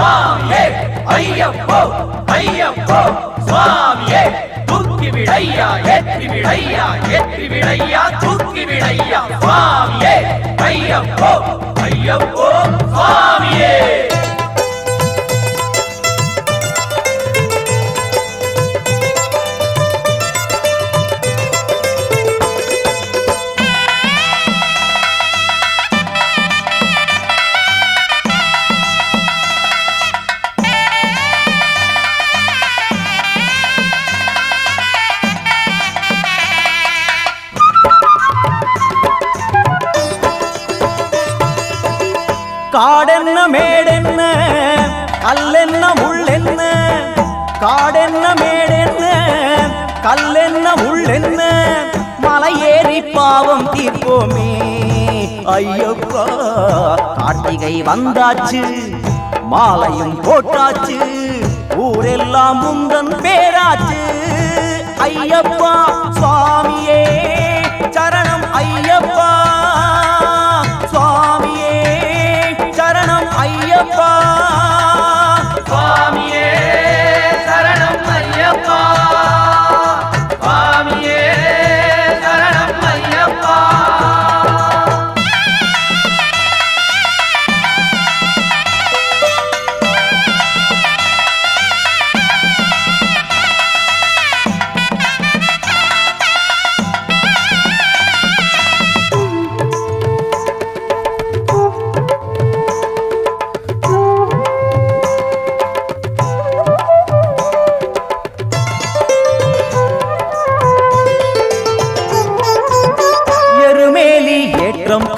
சுவாமியே ஐயப்போ ஐயப்போ சுவாமியே தூக்கி விடையா ஏற்றி விடையா ஏற்றி விடையா தூக்கி விடையா சுவாமியே ஐயப்போ ஐயப்போ சுவாமியே. காடென்ன மேடென்ன? கல்லென்ன முள்ளென்ன? காடென்ன மேடென்ன? கல்லென்ன முள்ளென்ன? மலை ஏறி பாவம் தீர்ப்போமே. ஐயப்பா கார்த்திகை வந்தாச்சு. மாலையும் போட்டாச்சு. ஊரெல்லாம் முந்தன் பேராச்சு. ஐயப்பா சுவாமியே சரணம் ஐயப்பா.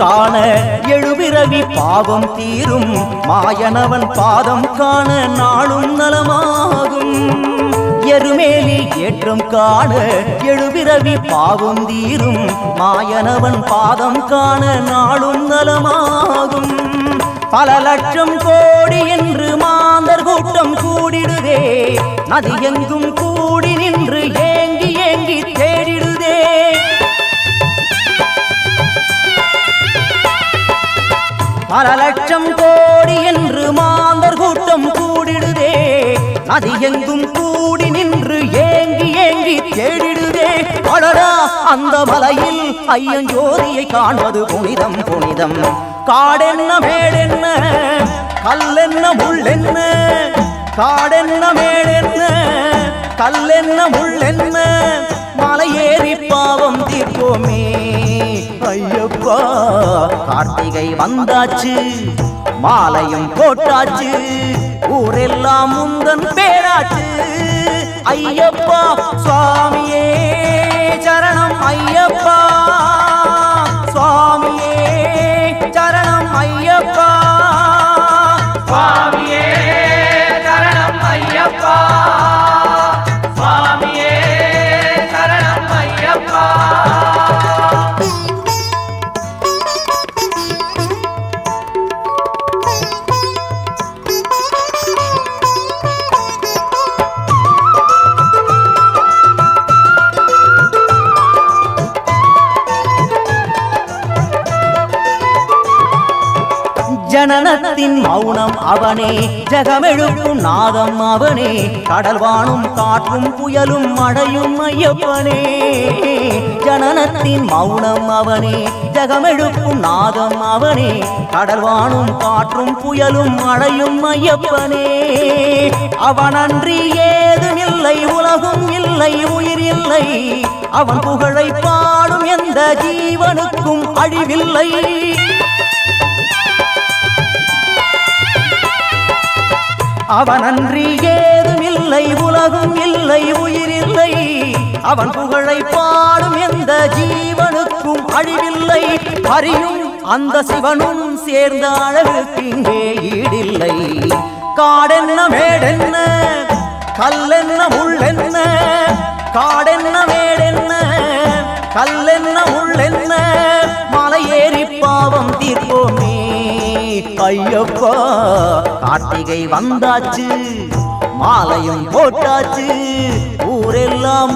காண எழுபிறவி பாவம் தீரும். மாயனவன் பாதம் காண நாளும் நலமாகும். எருமேலி ஏற்றம் காண எழுபிறவி பாவம் தீரும். மாயனவன் பாதம் காண நாளும் நலமாகும். பல லட்சம் கோடி என்று மாந்தர் கூட்டம் கூடிடுதே. நதியெங்கும் கூடி நின்று பல லட்சம் கோடி என்று மாந்தர் கூட்டம் கூடிடுதே. அது எங்கும் கூடி நின்று ஏங்கி ஏங்கி தேடிடுதே. அடரா அந்த மலையில் ஐயன் ஜோதியை காண்பது புனிதம் புனிதம். காடென்ன மேடென்ன கல்லென்ன முள்ளென்ன காடென்ன மேடென்ன கல்லென்ன முள்ளென்ன. மலை ஏறி பாவம் தீர்ப்போமே. கார்த்திகை வந்தாச்சு மாலையும் போட்டாச்சு ஊரெல்லாம் முந்தன் பேராச்சு. ஐயப்பா சுவாமியே சரணம் ஐயப்பா. சுவாமியே சரணம் ஐயப்பா. சுவாமியே சரணம் ஐயப்பா. சுவாமியே சரணம் ஐயப்பா. ஜனனத்தின் மௌனம் அவனே. ஜகமெழுப்பும் நாதம் அவனே. கடல்வானும் காற்றும் புயலும் மழையும் ஐயப்பனே. ஜனனத்தின் மௌனம் அவனே. ஜகமெழுப்பும் நாதம் அவனே. கடல்வானும் காற்றும் புயலும் மழையும் ஐயப்பனே. அவனன்றி ஏதுமில்லை உலகும் இல்லை உயிர் இல்லை. அவன் புகழை பாடும் எந்த ஜீவனுக்கும் அழிவில்லை. அவனன்றி ஏதுமில்லை உலகும் இல்லை உயிர் இல்லை அவன் புகழை பாடும் எந்த ஜீவனுக்கும் அழிவில்லை. அறியும் அந்த சிவனும் சேர்ந்த அழகுக்கு இங்கே ஈடில்லை. காடென்ன மேடென்ன கல்லென்ன முள்ளென்ன காடென்ன மேடென்ன கல்லென்ன முள்ளென்ன ஐயப்பா. கார்த்திகை வந்தாச்சு மாலையும் போட்டாச்சு ஊரெல்லாம்